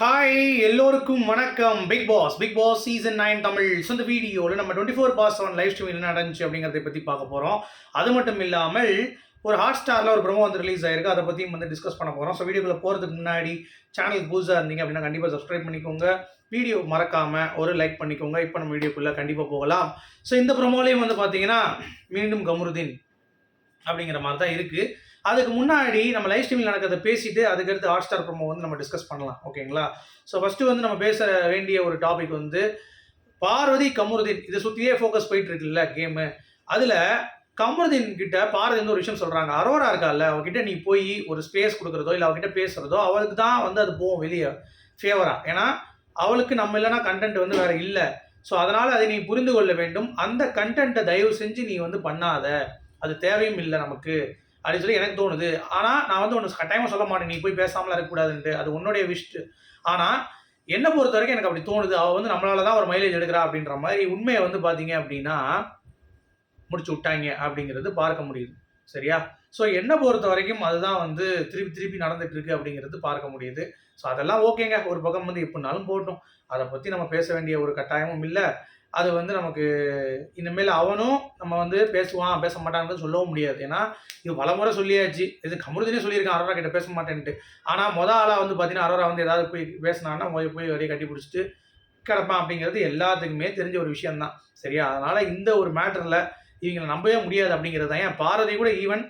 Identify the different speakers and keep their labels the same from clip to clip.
Speaker 1: Hi எல்லோருக்கும் வணக்கம். Bigg Boss Bigg Boss season nine Tamil so இந்த வீடியோவில் நம்ம twenty four boss seven live stream என்ன நடந்துச்சு அப்படிங்கிறத பற்றி பார்க்க போகிறோம் அது மட்டும் இல்லாமல் ஒரு ஹாட் ஸ்டாரில் ஒரு ப்ரொமோ வந்து ரிலீஸ் ஆயிருக்கு. அதை பற்றியும் வந்து டிஸ்கஸ் பண்ண போகிறோம் ஸோ வீடியோக்குள்ள போகிறதுக்கு முன்னாடி சேனலுக்கு புதுசாக இருந்தீங்க அப்படின்னா கண்டிப்பாக சப்ஸ்கிரைப் பண்ணிக்கோங்க. வீடியோ மறக்காமல் ஒரு லைக் பண்ணிக்கோங்க. இப்போ நம்ம வீடியோக்குள்ளே கண்டிப்பாக போகலாம். ஸோ இந்த ப்ரொமோலையும் வந்து பார்த்தீங்கன்னா மீண்டும் கமருதீன் அப்படிங்கிற மாதிரி தான் இருக்குது அதுக்கு முன்னாடி நம்ம லைவ் ஸ்ட்ரீமில் நடக்கிறத பேசிட்டு அதுக்கடுத்து ஹாட் ஸ்டார் ப்ரோமோ வந்து நம்ம டிஸ்கஸ் பண்ணலாம் ஓகேங்களா ஸோ ஃபஸ்ட்டு வந்து நம்ம பேச வேண்டிய ஒரு டாபிக் வந்து பார்வதி கமருதீன். இதை சுற்றியே ஃபோக்கஸ் போயிட்டு இருக்குல்ல கேமு அதில் கமருதீன் கிட்ட பார்வதி வந்து ஒரு விஷயம் சொல்கிறாங்க அரோரா இருக்கால்ல அவகிட்ட நீ போய் ஒரு ஸ்பேஸ் கொடுக்குறதோ இல்லை அவகிட்ட பேசுகிறதோ அவளுக்கு தான் வந்து அது போகும் வெளியே ஃபேவராக ஏன்னா அவளுக்கு நம்ம இல்லைனா கண்டென்ட் வந்து வேறு இல்லை. ஸோ அதனால் அதை நீ புரிந்து கொள்ள வேண்டும். அந்த கண்டென்ட்டை தயவு செஞ்சு நீ வந்து பண்ணாத. அது தேவையும் இல்லை நமக்கு. அப்படின்னு சொல்லி எனக்கு தோணுது. ஆனால் நான் வந்து ஒன்று கட்டாயமாக சொல்ல மாட்டேன். நீ போய் பேசாமலாம் இருக்கக்கூடாதுன்ட்டு. அது உன்னுடைய விஷ் ஆனால் என்னை பொறுத்த வரைக்கும் எனக்கு அப்படி தோணுது. அவள் வந்து நம்மளால தான் ஒரு மைலேஜ் எடுக்கிறா அப்படின்ற மாதிரி உண்மையை வந்து பார்த்தீங்க அப்படின்னா முடிச்சு விட்டாங்க அப்படிங்கிறது பார்க்க முடியுது. சரியா? ஸோ என்னை பொறுத்த வரைக்கும் அதுதான் வந்து திருப்பி திருப்பி நடந்துட்டு இருக்கு அப்படிங்கிறது பார்க்க முடியுது. ஸோ அதெல்லாம் ஓகேங்க. ஒரு பக்கம் வந்து எப்படினாலும் போட்டோம். அதை பற்றி நம்ம பேச வேண்டிய ஒரு கட்டாயமும் இல்லை. அது வந்து நமக்கு இனிமேல் அவனும் நம்ம வந்து பேசுவான் பேச மாட்டான்னு சொல்லவும் முடியாது. ஏன்னா இது பலமுறை சொல்லியாச்சு. இது கமருதினே சொல்லியிருக்கான். அரோரா கிட்ட பேச மாட்டேன்ட்டு. ஆனால் மொதல் ஆளாக வந்து பார்த்தீங்கன்னா அரோரா வந்து ஏதாவது போய் பேசினான்னா போய் போய் வரைய கட்டி பிடிச்சிட்டு கிடப்பான் அப்படிங்கிறது எல்லாத்துக்குமே தெரிஞ்ச ஒரு விஷயம்தான். சரியா? அதனால் இந்த ஒரு மேட்டரில் இவங்களை நம்பவே முடியாது அப்படிங்கிறது தான். ஏன்? பாரதி கூட ஈவன்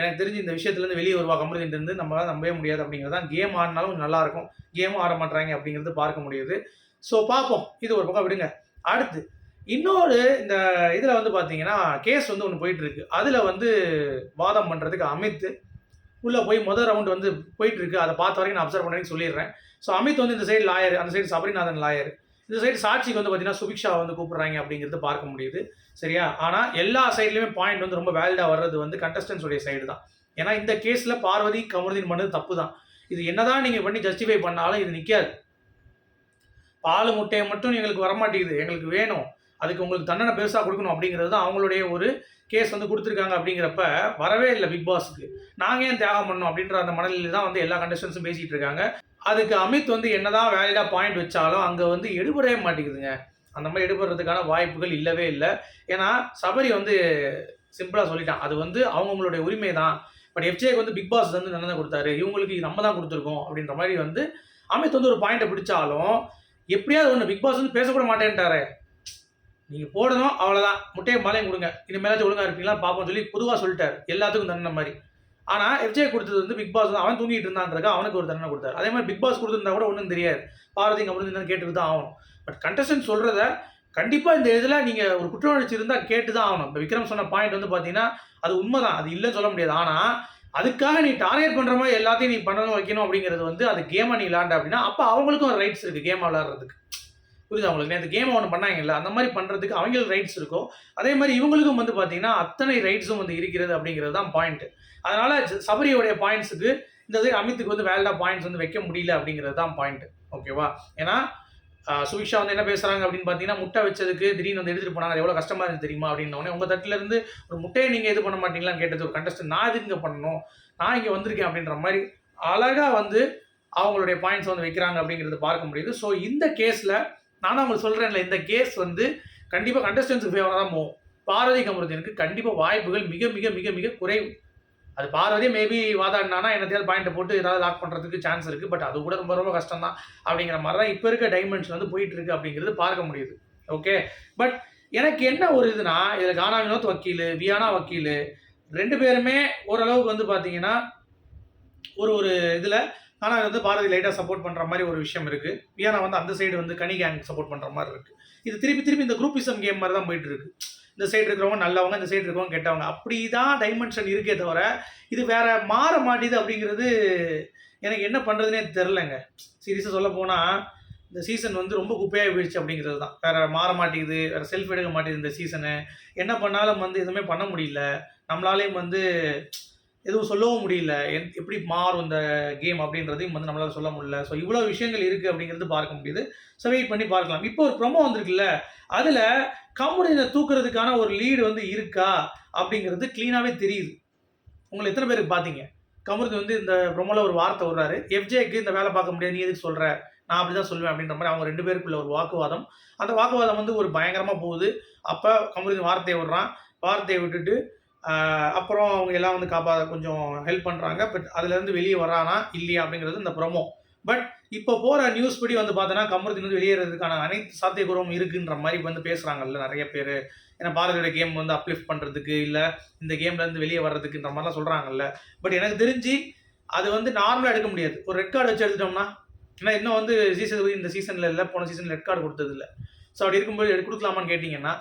Speaker 1: எனக்கு தெரிஞ்சு இந்த விஷயத்துலேருந்து வெளியே வருவா கமருதின்ட்டு நம்மளால் நம்பவே முடியாது அப்படிங்கிறது தான் கேம் ஆடினாலும் கொஞ்சம் நல்லாயிருக்கும் கேமும் ஆட மாட்டாங்க அப்படிங்கிறது பார்க்க முடியுது. ஸோ பார்ப்போம். இது ஒரு பக்கம் விடுங்க. அடுத்து இன்னொரு இந்த இதில் வந்து பார்த்தீங்கன்னா கேஸ் வந்து ஒன்று போயிட்டுருக்கு. அதில் வந்து வாதம் பண்ணுறதுக்கு அமித் உள்ளே போய் முதல் ரவுண்ட் வந்து போயிட்டுருக்கு. அதை பார்த்த வரைக்கும் நான் அப்சர்வ் பண்ணுறேன்னு சொல்லிடுறேன். ஸோ அமித் வந்து இந்த சைடு லாயர் அந்த சைடு சபரிநாதன் லாயர் இந்த சைடு சாட்சிக்கு வந்து பார்த்தீங்கன்னா சுபிக்ஷா வந்து கூப்பிட்றாங்க அப்படிங்கிறது பார்க்க முடியுது. சரியா? ஆனால் எல்லா சைட்லையுமே பாயிண்ட் வந்து ரொம்ப வேலிடாக வர்றது வந்து கண்டஸ்டன்ஸுடைய சைடு தான். ஏன்னா இந்த கேஸில் பார்வதி கமருதீன் பண்ணது தப்பு தான் இது என்னதான் நீங்கள் பண்ணி ஜஸ்டிஃபை பண்ணாலும் இது நிற்காது பால் முட்டையை மட்டும் எங்களுக்கு வரமாட்டேங்குது. எங்களுக்கு வேணும். அதுக்கு உங்களுக்கு தண்டனை பெருசாக கொடுக்கணும் அப்படிங்கிறது தான் அவங்களுடைய ஒரு கேஸ் வந்து கொடுத்துருக்காங்க அப்படிங்கிறப்ப வரவே இல்லை பிக் பாஸுக்கு நாங்கள் ஏன் தியாகம் பண்ணோம் அப்படின்ற அந்த மனநிலையில் தான் வந்து எல்லா கண்டஸ்டன்ஸும் பேசிகிட்டு இருக்காங்க. அதுக்கு அமித் வந்து என்னதான் வேலிடாக பாயிண்ட் வச்சாலும் அங்கே வந்து எடுபடவே மாட்டேங்குதுங்க. அந்த மாதிரி எடுபடுறதுக்கான வாய்ப்புகள் இல்லவே இல்லை. ஏன்னா சபரி வந்து சிம்பிளாக சொல்லிட்டான். அது வந்து அவங்கவுங்களுடைய உரிமை தான் பட் எஃப்ஜேக்கு வந்து பிக் பாஸ் வந்து தண்டனை கொடுத்தாரு. இவங்களுக்கு நம்ம தான் கொடுத்துருக்கோம் அப்படின்ற மாதிரி வந்து அமித் வந்து ஒரு பாயிண்ட்டை பிடிச்சாலும் எப்படியாவது ஒன்று பிக் பாஸ் வந்து பேசக்கூட மாட்டேன்ட்டாரு. நீங்கள் போடணும் அவ்வளோதான் முட்டையை மலையும் கொடுங்க. இனிமேலாச்சும் ஒழுங்காக இருப்பீங்களா? பார்ப்போம் சொல்லி பொதுவாக சொல்லிட்டார். எல்லாத்துக்கும் தண்டனை மாதிரி. ஆனால் எஃப்ஜே கொடுத்தது வந்து பிக் பாஸ் வந்து அவன் தூங்கிட்டு இருந்தான்றக்கா அவனுக்கு ஒரு தண்டனை கொடுத்தாரு. அதே மாதிரி பிக் பாஸ் கொடுத்துருந்தா கூட ஒன்றும் தெரியாது. பாரதி கமருதி கேட்டுட்டு தான் ஆகணும். பட் கண்டஸ்டன்ட் சொல்கிறத கண்டிப்பாக இந்த இதில் நீங்கள் ஒரு குற்ற உணர்ச்சி இருந்தால் கேட்டு தான் ஆகணும். இப்போ விக்ரம் சொன்ன பாயிண்ட் வந்து பார்த்தீங்கன்னா அது உண்மை தான் அது இல்லைன்னு சொல்ல முடியாது. ஆனால் அதுக்காக நீ டார்கெட் பண்ணுற மாதிரி எல்லாத்தையும் நீ பண்ணணும் வைக்கணும் அப்படிங்கிறது வந்து அது கேமை நீ விளாண்ட அப்படின்னா அப்போ அவங்களுக்கும் ஒரு ரைட்ஸ் இருக்குது கேம் விளாட்றதுக்கு புரியுது அவங்களுக்கு நேற்று கேம் ஒன்று பண்ணாங்கல்ல அந்த மாதிரி பண்ணுறதுக்கு அவங்களுக்கு ரைட்ஸ் இருக்கும் அதே மாதிரி இவங்களுக்கும் வந்து பார்த்தீங்கன்னா அத்தனை ரைட்ஸும் வந்து இருக்கிறது அப்படிங்கிறது தான் பாயிண்ட் அதனால சபரியோடைய பாயிண்ட்ஸுக்கு இந்த இது அமித்துக்கு வந்து வேல்டா பாயிண்ட்ஸ் வந்து வைக்க முடியல அப்படிங்கிறது தான் பாயிண்ட் ஓகேவா ஏன்னா சுபிக்ஷா வந்து என்ன பேசுறாங்க அப்படின்னு பார்த்தீங்கன்னா முட்டை வச்சதுக்கு திடீர்னு வந்து எடுத்துட்டு போனாங்க. எவ்வளோ கஷ்டமா இருந்து தெரியுமா அப்படின்னோடனே உங்க தட்டுல இருந்து ஒரு முட்டையை நீங்க இது பண்ண மாட்டீங்களான்னு கேட்டது ஒரு கண்டஸ்ட் நான் இது இங்கே பண்ணணும்? நான் இங்கே வந்திருக்கேன் அப்படின்ற மாதிரி அழகா வந்து அவங்களுடைய பாயிண்ட்ஸ் வந்து வைக்கிறாங்க அப்படிங்கிறது பார்க்க முடியுது. ஸோ இந்த கேஸில் நானும் உங்களுக்கு சொல்கிறேன்ல இந்த கேஸ் வந்து கண்டிப்பாக கண்டஸ்டன்ஸுக்கு ஃபேவராக தான் போகும். பாரதி கமருதனுக்கு கண்டிப்பாக வாய்ப்புகள் மிக மிக மிக மிக குறைவு. அது பார்வதி மேபி வாதாடினானா என்னத்தையாவது பாயிண்ட்டை போட்டு ஏதாவது லாக் பண்ணுறதுக்கு சான்ஸ் இருக்குது பட் அது கூட ரொம்ப ரொம்ப கஷ்டம் தான் அப்படிங்கிற மாதிரி தான் இப்போ இருக்க டைமென்ஷன் வந்து போயிட்டு இருக்கு அப்படிங்கிறது பார்க்க முடியுது. ஓகே பட் எனக்கு என்ன ஒரு இதுனா இதில் கானா வினோத் வக்கீல் வியானா வக்கீல் ரெண்டு பேருமே ஓரளவுக்கு வந்து பார்த்தீங்கன்னா ஒரு ஒரு இதில் ஆனால் வந்து பாரதி லைட்டாக சப்போர்ட் பண்ணுற மாதிரி ஒரு விஷயம் இருக்குது வியானா வந்து அந்த சைடு வந்து கனி கேங் சப்போர்ட் பண்ணுற மாதிரி இருக்குது இது திருப்பி திருப்பி இந்த குரூப்பிசம் கேம் மாதிரி தான் போயிட்டு இருக்கு. இந்த சைடு இருக்கிறவங்க நல்லவங்க இந்த சைடு இருக்கிறவங்க கெட்டவங்க. அப்படி தான் டைமென்ஷன் இருக்கே தவிர இது வேற மாற மாட்டேது அப்படிங்கிறது எனக்கு என்ன பண்ணுறதுனே தெரிலங்க சீரியஸாக சொல்ல போனால் இந்த சீசன் வந்து ரொம்ப குப்பையாக போயிடுச்சு அப்படிங்கிறது தான். வேற மாற மாட்டேங்குது வேற செல்ஃப் எடுக்க மாட்டேங்குது இந்த சீசனு என்ன பண்ணாலும் வந்து எதுவுமே பண்ண முடியல. நம்மளாலேயும் வந்து எதுவும் சொல்லவும் முடியல. என்- எப்படி மாறும் இந்த கேம் அப்படின்றதையும் வந்து நம்மளால் சொல்ல முடியல. ஸோ இவ்வளோ விஷயங்கள் இருக்குது அப்படிங்கிறது பார்க்க முடியுது. ஸோ வெயிட் பண்ணி பார்க்கலாம். இப்போ ஒரு ப்ரொமோ வந்திருக்குல்ல அதில் கமுடினை தூக்குறதுக்கான ஒரு லீடு வந்து இருக்கா அப்படிங்கிறது க்ளீனாகவே தெரியுது. உங்களை எத்தனை பேருக்கு பார்த்தீங்க கமுருதி வந்து இந்த ப்ரொமோவில் ஒரு வார்த்தை விடுறாரு. எஃப்ஜேக்கு இந்த வேலை பார்க்க முடியாது நீ எதுக்கு சொல்கிற நான் அப்படி தான் சொல்லுவேன் அப்படின்ற மாதிரி அவங்க ரெண்டு பேருக்குள்ள ஒரு வாக்குவாதம். அந்த வாக்குவாதம் வந்து ஒரு பயங்கரமாக போகுது. அப்போ கமருதீன் வார்த்தையை விடுறான். வார்த்தையை விட்டுட்டு அப்புறம் அவங்க எல்லாம் வந்து காப்பா கொஞ்சம் ஹெல்ப் பண்ணுறாங்க பட் அதுலேருந்து வெளியே வரானா? இல்லையா? அப்படிங்கிறது இந்த ப்ரொமோ பட் இப்போ போகிற நியூஸ் படி வந்து பார்த்தோன்னா கமருதீன் வந்து வெளியேறதுக்கான அனைத்து சாத்தியக்கூறும் இருக்குன்ற மாதிரி வந்து பேசுகிறாங்கல்ல நிறைய பேர். ஏன்னா பாரதியோட கேம் வந்து அப்லிஃப்ட் பண்ணுறதுக்கு இல்லை இந்த கேம்லேருந்து வெளியே வர்றதுக்குன்ற மாதிரிலாம் சொல்கிறாங்கல்ல பட் எனக்கு தெரிஞ்சு அது வந்து நார்மலாக எடுக்க முடியாது. ஒரு ரெட் கார்டு வச்சு எடுத்துட்டோம்னா ஏன்னா இன்னும் வந்து சீசன் இந்த சீசனில் இல்லை போன சீசன் ரெட் கார்டு கொடுத்தது இல்லை ஸோ அப்படி இருக்கும்போது கொடுக்கலாமான்னு கேட்டிங்கன்னா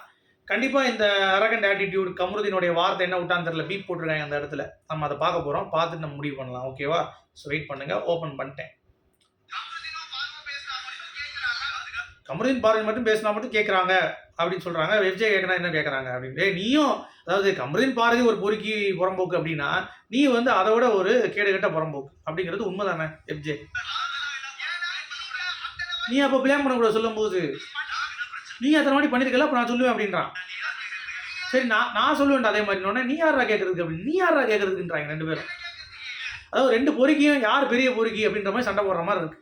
Speaker 1: கண்டிப்பாக இந்த அரகண்ட் ஆட்டிடியூட் கமருதீனுடைய வார்த்தை என்ன விட்டான்னு தெரியல. பீப் போட்டிருக்காங்க அந்த இடத்துல. நம்ம அதை பார்க்க போகிறோம் பார்த்துட்டு நம்ம முடிவு பண்ணலாம். ஓகேவா ஸோ வெயிட் பண்ணுங்கள் ஓப்பன் பண்ணிட்டேன். கமருதீன் பார்வை மட்டும் பேசினா மட்டும் கேட்குறாங்க அப்படின்னு சொல்கிறாங்க வெப்ஜே கேட்குறா என்ன கேட்குறாங்க அப்படின்னு. நீயும் அதாவது கமருதீன் பாரதி ஒரு பொறுக்கி புறம்போக்கு அப்படின்னா நீ வந்து அதை விட ஒரு கேடுகட்ட புறம்போக்கு அப்படிங்கிறது உண்மைதானே எஃப்ஜே நீ அப்போ பிளேம் பண்ணக்கூடாது சொல்லும்போது. நீ அத்தனை வாட்டி பண்ணியிருக்கல அப்போ நான் சொல்லுவேன் அப்படின்றான். சரி நான் நான் சொல்லுவேன் அதே மாதிரி. உடனே நீ யாரா கேட்கறதுக்கு அப்படின்னு நீ யாரா கேட்கறதுக்குன்றாங்க ரெண்டு பேரும். அதாவது ரெண்டு பொறுக்கியும் யார் பெரிய பொறுக்கி அப்படின்ற மாதிரி சண்டை போடுற மாதிரி இருக்கு.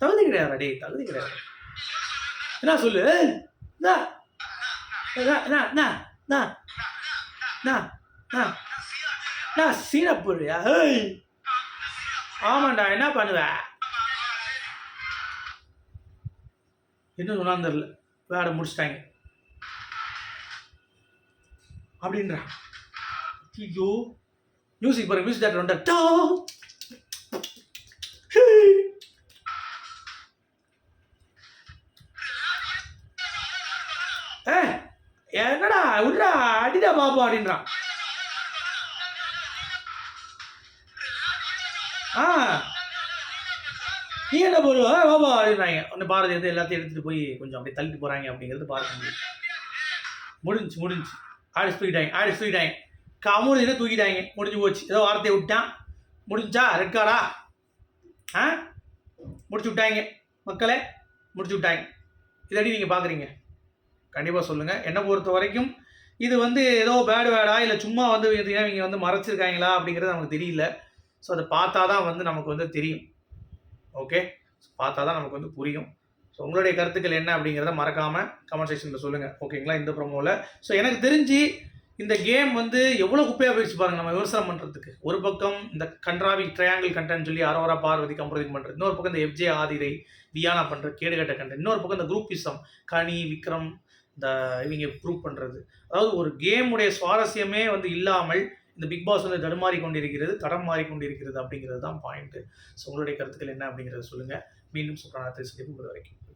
Speaker 1: தகுதி கிடையாது டேய் தகுதி கிடையாது என்ன? சொல்லு ஏய், போடுறியா ஆமாண்டா என்ன பண்ணுவேன் என்ன சொன்னான்னு தெரில வேலை முடிச்சிட்டாங்க. அப்படின்றா. ஐயோ. மியூசிக் பாருங்க மியூசிக் டேரக்டர் வந்தார் டா. என்னடா விட்றா அடிடா பாப்பா அப்படின்றான் ஆ. நீ என்ன போடுவ? பாபா அப்படின்றாங்க. ஒன்று பாரதி வந்து எல்லாத்தையும் எடுத்துகிட்டு போய் கொஞ்சம் அப்படியே தள்ளிட்டு போகிறாங்க அப்படிங்கிறது பார்க்க முடியும் முடிஞ்சு முடிஞ்சு ஆடி தூக்கிட்டாங்க ஆடி தூக்கிட்டாங்க. கமூர் தூக்கிட்டாங்க. முடிஞ்சு போச்சு. ஏதோ வார்த்தையை விட்டான். முடிஞ்சா ரெக்கார்டா ஆ? முடிச்சு விட்டாங்க. மக்களே முடிச்சு விட்டாங்க. இதடி நீங்கள் பார்க்குறீங்க கண்டிப்பாக சொல்லுங்கள் என்னை பொறுத்த வரைக்கும் இது வந்து ஏதோ பேடு வேடா இல்லை சும்மா வந்து இவங்க வந்து மறைச்சிருக்காங்களா அப்படிங்கிறது நமக்கு தெரியல. ஸோ அதை பார்த்தா தான் வந்து நமக்கு வந்து தெரியும். ஓகே பார்த்தா தான் நமக்கு வந்து புரியும். ஸோ உங்களுடைய கருத்துக்கள் என்ன அப்படிங்கிறத மறக்காமல் கமெண்ட் செக்ஷனில் சொல்லுங்கள் ஓகேங்களா இந்த ப்ரோமோவில் ஸோ எனக்கு தெரிஞ்சு இந்த கேம் வந்து எவ்வளோ குப்பையாக போயிடுச்சு பாருங்க நம்ம விவசாயம் பண்ணுறதுக்கு ஒரு பக்கம் இந்த கன்றாவி ட்ரையாங்கிள் கண்டென்ட் சொல்லி அரோரா பார்வதி கம்ப்ரதிங் பண்ணுறது இன்னொரு பக்கம் இந்த எஃப்ஜே ஆதிரை வியானா பண்ணுற கேடுகட்ட கண்டென்ட் இன்னொரு பக்கம் இந்த குரூப்பிசம் கனி விக்ரம் இந்த இவங்க ப்ரூவ் பண்ணுறது அதாவது ஒரு கேமுடைய சுவாரஸ்யமே வந்து இல்லாமல் இந்த பிக் பாஸ் வந்து தடுமாறி கொண்டிருக்கிறது தடம் மாறி கொண்டிருக்கிறது அப்படிங்கிறது தான் பாயிண்ட்டு ஸோ உங்களுடைய கருத்துக்கள் என்ன அப்படிங்கிறத சொல்லுங்கள் மீண்டும் சொல்கிறேன் வரைக்கும்.